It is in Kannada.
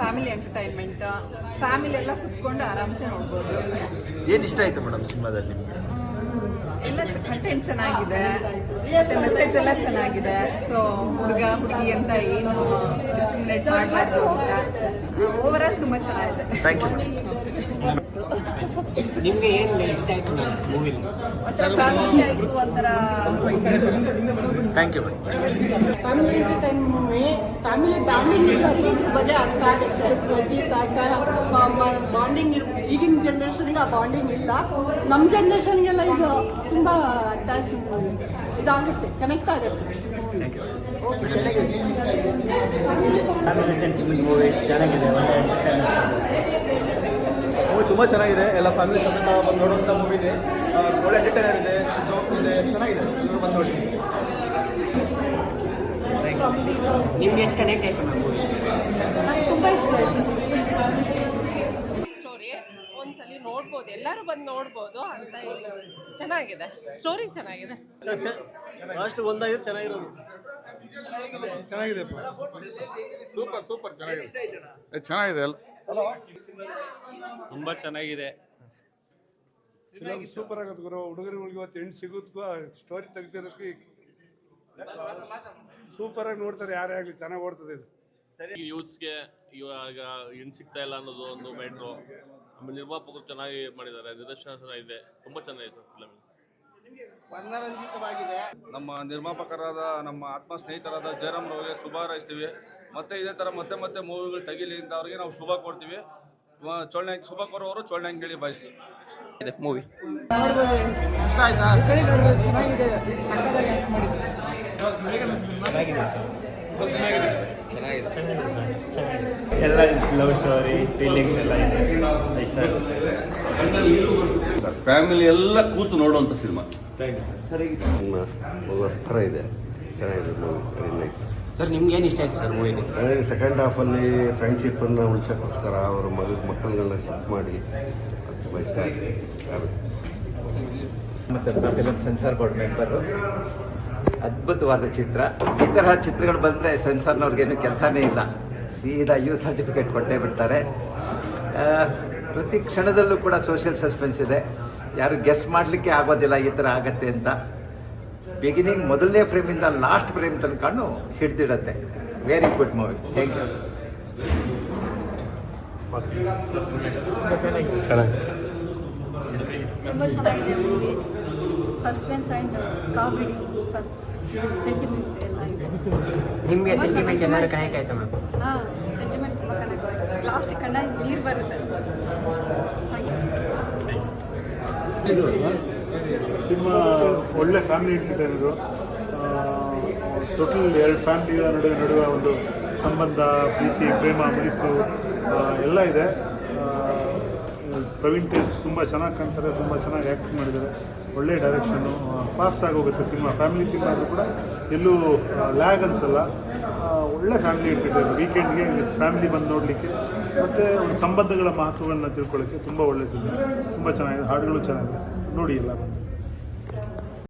ಫ್ಯಾಮಿಲಿ ಎಂಟರ್ಟೈನ್ಮೆಂಟ್ ಫ್ಯಾಮಿಲಿ ಎಲ್ಲ ಕುತ್ಕೊಂಡು ಆರಾಮ್ಸೆ ನೋಡ್ಬೋದು. ಏನು ಇಷ್ಟ ಆಯ್ತು ಮೇಡಮ್ ಸಿನಿಮಾದಲ್ಲಿ ನಿಮಗೆ? ಎಲ್ಲ ಕಂಟೆಂಟ್ ಚೆನ್ನಾಗಿದೆ. ಮತ್ತೆ ಮೆಸೇಜ್ ಎಲ್ಲ ಚೆನ್ನಾಗಿದೆ. ಸೊ ಹುಡುಗ ಹುಡುಗಿ ಅಂತ ಏನು ಡಿಸ್ಕ್ರಿಮಿನೇಟ್ ಮಾಡಬಾರ್ದು ಅಂತ. ಓವರ್ ಆಲ್ ತುಂಬ ಚೆನ್ನಾಗಿದೆ. ಥ್ಯಾಂಕ್ ಯು ನಿಮ್ಗೆ ಏನು ಇಷ್ಟ ಆಯ್ತು ಮೂವಿಲಿ thank you madam family entertain movie family bonding ಇರೋದ್ರ ಬಗ್ಗೆ ಅಷ್ಟ ಆಗುತ್ತೆ. ಅಜ್ಜಿ ತಾತ ಬಾಂಡಿಂಗ್ ಇರ್ ಈಗಿನ ಜನ್ರೇಷನ್ಗೆ ಆ ಬಾಂಡಿಂಗ್ ಇಲ್ಲ. ನಮ್ಮ ಜನ್ರೇಷನ್ಗೆಲ್ಲ ಇದು ತುಂಬ ಅಟ್ಯಾಚ್ ಇದಾಗುತ್ತೆ ಕನೆಕ್ಟ್ ಆಗುತ್ತೆ. ಫ್ಯಾಮಿಲಿ ಸೆಂಟಿಮೆಂಟ್ ಮೂವಿ ಚೆನ್ನಾಗಿದೆ ಮೂವಿ ತುಂಬ ಚೆನ್ನಾಗಿದೆ ಎಲ್ಲ ಫ್ಯಾಮಿಲಿ ಸಮೇತ ಬಂದು ನೋಡುವಂಥ ಮೂವಿನೇ ಒಳ್ಳೆ ಎಂಟರ್ಟೈನರ್ ಇದೆ ಜಾಕ್ಸ್ ಇದೆ ಚೆನ್ನಾಗಿದೆ. ಬಂದು ನೋಡಿ ನಿಮ್ಗೆ ಎಷ್ಟು ಕನೆಕ್ಟ್ ಆಯ್ತು ನಂಗೆ ತುಂಬ ಇಷ್ಟ ಆಯಿತು. ಸ್ಟೋರಿ ಒಂದ್ಸಲಿ ನೋಡ್ಬೋದು ಎಲ್ಲರೂ ಬಂದು ನೋಡ್ಬೋದು ಅಂತ ಏನು ಚೆನ್ನಾಗಿದೆ. ಸ್ಟೋರಿ ಚೆನ್ನಾಗಿದೆ. ಲಾಸ್ಟ್ ಒಂದಾಗಿದ್ದು ಚೆನ್ನಾಗಿರೋದು. ಚೆನ್ನಾಗಿದೆ. ಸೂಪರ್ ಸೂಪರ್ ಚೆನ್ನಾಗಿದೆ ಚೆನ್ನಾಗಿದೆ ಅಲ್ಲ ತುಂಬ ಚೆನ್ನಾಗಿದೆ. ಫಿಲಮ್ ಸೂಪರ್ ಆಗುತ್ತೆ ಗುರು. ಹುಡುಗರುಗಳಿಗೆ ಇವತ್ತು ಹೆಣ್ಣು ಸಿಗುತ್ತೋ ಸ್ಟೋರಿ ತೆಗ್ದಿರೋಕ್ಕೆ ಸೂಪರ್ ಆಗಿ ನೋಡ್ತಾರೆ ಯಾರೇ ಆಗಲಿ ಚೆನ್ನಾಗಿ ಓಡ್ತದೆ ಇದು ಸರಿ ಯೂತ್ಸ್ಗೆ ಇವಾಗ ಏನು ಸಿಗ್ತಾ ಇಲ್ಲ ಅನ್ನೋದು ಒಂದು ಮ್ಯಾಟ್ರು ಆಮೇಲೆ ನಿರ್ಮಾಪಕರು ಚೆನ್ನಾಗಿ ಮಾಡಿದ್ದಾರೆ ನಿರ್ದೇಶನ ಇದೆ ತುಂಬ ಚೆನ್ನಾಗಿದೆ ಸರ್ ಫಿಲಮ್ ನಮ್ಮ ನಿರ್ಮಾಪಕರಾದ ನಮ್ಮ ಆತ್ಮ ಸ್ನೇಹಿತರಾದ ಜಯರಾಮ್ ರವರಿಗೆ ಶುಭ ಹಾರೈಸ್ತೀವಿ ಮತ್ತೆ ಇದೇ ಥರ ಮತ್ತೆ ಮತ್ತೆ ಮೂವಿಗಳು ತೆಗಿಲಿ ಅಂತ ಅವ್ರಿಗೆ ನಾವು ಶುಭ ಕೊಡ್ತೀವಿ ಚೋಳ್ನ ಶುಭ ಕೊರೋರು ಚೋಳ್ನ ಹೇಳಿ ಬಾಯ್ಸ್ ಮೂವಿ ಎಲ್ಲ ಲವ್ ಸ್ಟೋರಿ ಫೀಲಿಂಗ್ಸ್ ಎಲ್ಲ ಇದೆ ಇಷ್ಟ ಫ್ಯಾಮಿಲಿ ಎಲ್ಲ ಕೂತು ನೋಡುವಂಥ ಸಿನಿಮಾ. ಥರ ಇದೆ ಚೆನ್ನಾಗಿದೆ ಮೂವಿ ವೆರಿ ನೈಸ್ ಸರ್ ನಿಮ್ಗೆ ಏನು ಇಷ್ಟ ಆಯ್ತು ಸರ್ ಮೂವಿಲಿ ನನಗೆ ಸೆಕೆಂಡ್ ಹಾಫಲ್ಲಿ ಫ್ರೆಂಡ್ಶಿಪ್ಪನ್ನು ಉಳಿಸೋಕ್ಕೋಸ್ಕರ ಅವರ ಮಗ ಮಕ್ಕಳನ್ನೆಲ್ಲ ಶಿಫ್ಟ್ ಮಾಡಿ ಅದು ತುಂಬ ಇಷ್ಟ ಆಗಿದೆ ಮತ್ತೆ ಸೆನ್ಸಾರ್ ಬೋರ್ಡ್ ಮೆಂಬರು ಅದ್ಭುತವಾದ ಚಿತ್ರ. ಈ ತರಹ ಚಿತ್ರಗಳು ಬಂದರೆ ಸೆನ್ಸರ್ನವ್ರಿಗೇನು ಕೆಲಸನೇ ಇಲ್ಲ. ಸೀದಾ ಯು ಸರ್ಟಿಫಿಕೇಟ್ ಕೊಟ್ಟೇ ಬಿಡ್ತಾರೆ. ಪ್ರತಿ ಕ್ಷಣದಲ್ಲೂ ಕೂಡ ಸೋಷಿಯಲ್ ಸಸ್ಪೆನ್ಸ್ ಇದೆ. ಯಾರು ಗೆಸ್ ಮಾಡಲಿಕ್ಕೆ ಆಗೋದಿಲ್ಲ ಈ ಥರ ಆಗತ್ತೆ ಅಂತ. ಬಿಗಿನಿಂಗ್ ಮೊದಲನೇ ಫ್ರೇಮಿಂದ ಲಾಸ್ಟ್ ಫ್ರೇಮ್ ತನಕನೂ ಹಿಡ್ದಿಡತ್ತೆ. Very good movie thank you ಚೆನ್ನಾಗಿದೆ ಸಸ್ಪೆನ್ಸ್ ಆ್ಯಂಡ್ ಕಾಮಿಡಿ ಸಸ್ ಸೆಂಟಿಮೆಂಟ್ಸ್ ಎಲ್ಲ ಇದೆ ನಿಮಗೆ ಸೆಂಟಿಮೆಂಟ್ ಏನಾದ್ರು ಕನೆಕ್ಟ್ ಆಯ್ತು ಮ್ಯಾಮ್ ಹಾಂ ಸೆಂಟಿಮೆಂಟ್ ತುಂಬ ಕನೆಕ್ಟ್ ಲಾಸ್ಟ್ ಕಣ್ಣ ನೀರು ಬರುತ್ತೆ. ಸಿನಿಮಾ ಒಳ್ಳೆ ಫ್ಯಾಮಿಲಿ ಎಂಟರ್ಟೈನರು ಟೋಟಲ್ ಎರಡು ಫ್ಯಾಮಿಲಿಯ ನಡುವೆ ನಡುವೆ ಒಂದು ಸಂಬಂಧ ಪ್ರೀತಿ ಪ್ರೇಮ ಮನಸ್ಸು ಎಲ್ಲ ಇದೆ. ಪ್ರವೀಣ್ ತೇಜ್ ತುಂಬ ಚೆನ್ನಾಗಿ ಕಾಣ್ತಾರೆ, ತುಂಬ ಚೆನ್ನಾಗಿ ಆ್ಯಕ್ಟ್ ಮಾಡಿದ್ದಾರೆ. ಒಳ್ಳೆ ಡೈರೆಕ್ಷನ್ನು ಫಾಸ್ಟ್ ಆಗೋಗುತ್ತೆ ಸಿನಿಮಾ. ಫ್ಯಾಮಿಲಿ ಸಿನಿಮಾ ಆದರೂ ಕೂಡ ಎಲ್ಲೂ ಲ್ಯಾಗ್ ಅನ್ಸಲ್ಲ. ಒಳ್ಳೆ ಫ್ಯಾಮಿಲಿ ಇಟ್ಟಿದ್ದಾರೆ. ವೀಕೆಂಡ್ಗೆ ಫ್ಯಾಮಿಲಿ ಬಂದು ನೋಡಲಿಕ್ಕೆ, ಮತ್ತು ಒಂದು ಸಂಬಂಧಗಳ ಮಹತ್ವವನ್ನು ತಿಳ್ಕೊಳ್ಳೋಕ್ಕೆ ತುಂಬ ಒಳ್ಳೆ ಸಿನಿಮಾ. ತುಂಬ ಚೆನ್ನಾಗಿದೆ. ಹಾಡುಗಳು ಚೆನ್ನಾಗಿದೆ. ನೋಡಿ ಎಲ್ಲ